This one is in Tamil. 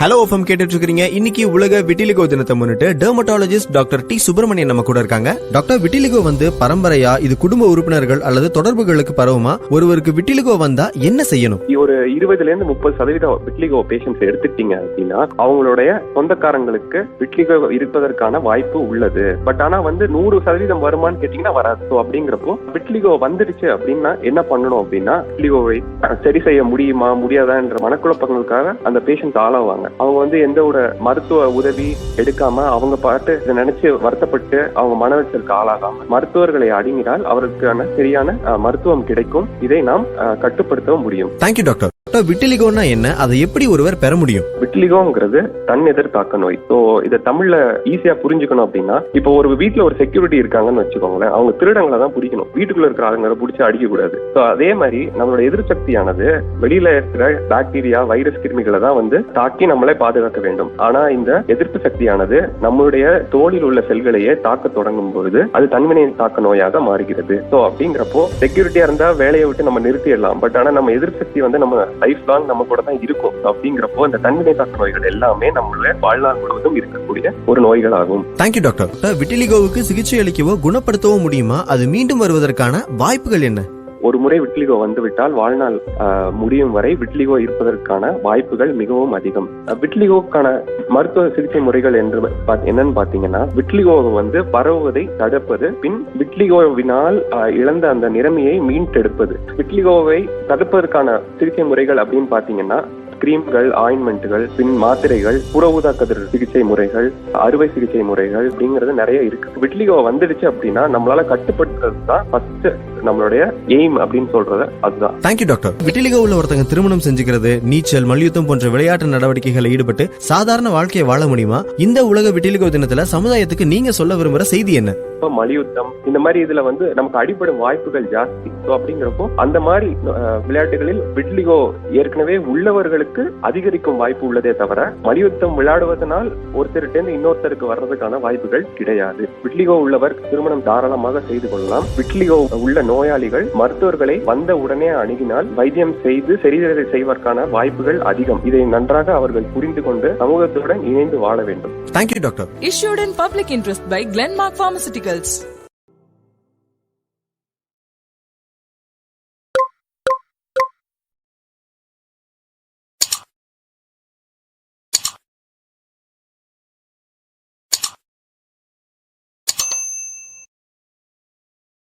ஹலோ எஃப்எம் கேட்டுட்டு இருக்கீங்க இன்னைக்கு உலக விட்டிலிகோ தினத்தை முன்னிட்டு டெர்மட்டாலஜிஸ்ட் டாக்டர் டி சுப்பிரமணியன் நம்ம கூட இருக்காங்க. டாக்டர் விட்டிலிகோ வந்து பரம்பரையா இது குடும்ப உறுப்பினர்கள் அல்லது தொடர்புகளுக்கு பரவுமா? ஒருவருக்கு விட்டிலிகோ வந்தா என்ன செய்யணும்? ஒரு இருபதுல இருந்து முப்பது சதவீதம் விட்லிகோ பேஷண்ட்ஸ் எடுத்துட்டீங்க அப்படின்னா அவங்களுடைய சொந்தக்காரங்களுக்கு விட்லிகோ இருப்பதற்கான வாய்ப்பு உள்ளது. பட் ஆனா வந்து நூறு சதவீதம் வருமான்னு கேட்டீங்கன்னா வராது. ஸோ அப்படிங்கிறப்போ விட்லிகோ வந்துடுச்சு அப்படின்னா என்ன பண்ணணும் அப்படின்னா விட்லிகோவை சரி செய்ய முடியுமா முடியாதான்ற மனக்குழப்பங்களுக்காக அந்த பேஷண்ட் ஆளாவாங்க. அவங்க வந்து எந்த ஒரு மருத்துவ உதவி எடுக்காம அவங்க பாட்டு இதை நினைச்சு வருத்தப்பட்டு அவங்க மன ஆளாகாம மருத்துவர்களை அடிங்கினால் அவருக்கான சரியான அஹ், மருத்துவம் கிடைக்கும். இதை நாம் அஹ், கட்டுப்படுத்தவும் முடியும். தேங்க்யூ டாக்டர் விட்டிலிகோன்னா என்ன? அதை எப்படி ஒருவர் பெற முடியும்? விட்டிலிகோங்கிறது தன் எதிர் தாக்க நோய். ஸோ இதை தமிழ்ல ஈஸியா புரிஞ்சுக்கணும் அப்படின்னா இப்போ ஒரு வீட்டுல ஒரு செக்யூரிட்டி இருக்காங்கன்னு வச்சுக்கோங்களேன் அவங்க திருடங்களை தான் பிடிக்கணும். வீட்டுக்குள்ள இருக்கிற ஆளுங்களை பிடிச்சி அடிக்க கூடாது ஸோ அதே மாதிரி நம்மளோட எதிர் சக்தியானது வெளியில இருக்கிற பாக்டீரியா வைரஸ் கிருமிகளை தான் வந்து தாக்கி நம்மளை பாதுகாக்க வேண்டும். ஆனா இந்த எதிர்ப்பு சக்தியானது நம்மளுடைய தோளில் உள்ள செல்களையே தாக்க தொடங்கும் பொழுது அது தன்வினை தாக்க நோயாக மாறுகிறது. ஸோ அப்படிங்கிறப்போ செக்யூரிட்டியா இருந்தா வேலையை விட்டு நம்ம நிறுத்திடலாம். பட் ஆனா நம்ம எதிர்ப்பு சக்தி வந்து நம்ம லைஃப் லாங் நம்ம கூட தான் இருக்கும். அப்படிங்கிறப்போ இந்த தன்மை தாக்க நோய்கள் எல்லாமே நம்மளுடைய வாழ்நாள் முழுவதும் இருக்கக்கூடிய ஒரு நோய்கள் ஆகும் தேங்க்யூ டாக்டர் விட்டிலிகோவுக்கு சிகிச்சை அளிக்கவோ குணப்படுத்தவோ முடியுமா? அது மீண்டும் வருவதற்கான வாய்ப்புகள் என்ன? ஒரு முறை விட்லிகோ வந்துவிட்டால் வாழ்நாள் முடியும் வரை விட்லிகோ இருப்பதற்கான வாய்ப்புகள் மிகவும் அதிகம். விட்லிகோக்கான மருத்துவ சிகிச்சை முறைகள் என்று பாத்- என்னன்னு பாத்தீங்கன்னா விட்லிகோவை வந்து பரவுவதை தடுப்பது பின் விட்லிகோவினால் இழந்த அந்த நிறமையை மீண்டெடுப்பது விட்லிகோவை தடுப்பதற்கான சிகிச்சை முறைகள் அப்படின்னு பாத்தீங்கன்னா கிரீம்கள் ஆயின்மெண்ட்டுகள் பின் மாத்திரைகள் புற ஊதா கதிர் சிகிச்சை முறைகள் அறுவை சிகிச்சை முறைகள் அப்படிங்கிறது நிறைய இருக்கு. விட்லிகோ வந்துடுச்சு அப்படின்னா நம்மளால கட்டுப்படுத்துறது தான் ஃபர்ஸ்ட் நம்மளுடைய எய்ம் அப்படின்னு சொல்றது அதுதான். தேங்க்யூ டாக்டர் விட்டிலிகோ உள்ள ஒருத்தங்க திருமணம் செஞ்சுக்கிறது நீச்சல் மல்யுத்தம் போன்ற விளையாட்டு நடவடிக்கைகளை ஈடுபட்டு சாதாரண வாழ்க்கையை வாழ முடியுமா? இந்த உலக விட்டிலிகோ தினத்துல சமுதாயத்துக்கு நீங்க சொல்ல விரும்புற செய்தி என்ன? இப்ப மல்யுத்தம் இந்த மாதிரி இதுல வந்து நமக்கு அடிபடும் வாய்ப்புகள் ஜாஸ்தி. ஸோ அப்படிங்கிறப்போ அந்த மாதிரி விளையாட்டுகளில் விட்லிகோ ஏற்கனவே உள்ளவர்களுக்கு அதிகரிக்கும் வாய்ப்பு உள்ளதே தவிர மல்யுத்தம் விளையாடுவதனால் ஒருத்தர்கிட்ட இன்னொருத்தருக்கு வர்றதுக்கான வாய்ப்புகள் கிடையாது. விட்லிகோ உள்ளவர் திருமணம் தாராளமாக செய்து கொள்ளலாம். விட்லிகோ உள்ள நோயாளிகள் மருத்துவர்களை வந்த உடனே அணுகினால் வைத்தியம் செய்து சரி செய்வதற்கான வாய்ப்புகள் அதிகம். இதை நன்றாக அவர்கள் புரிந்து கொண்டு சமூகத்துடன் இணைந்து வாழ வேண்டும். Thank you doctor Issued in public interest by Glenmark Pharmaceuticals.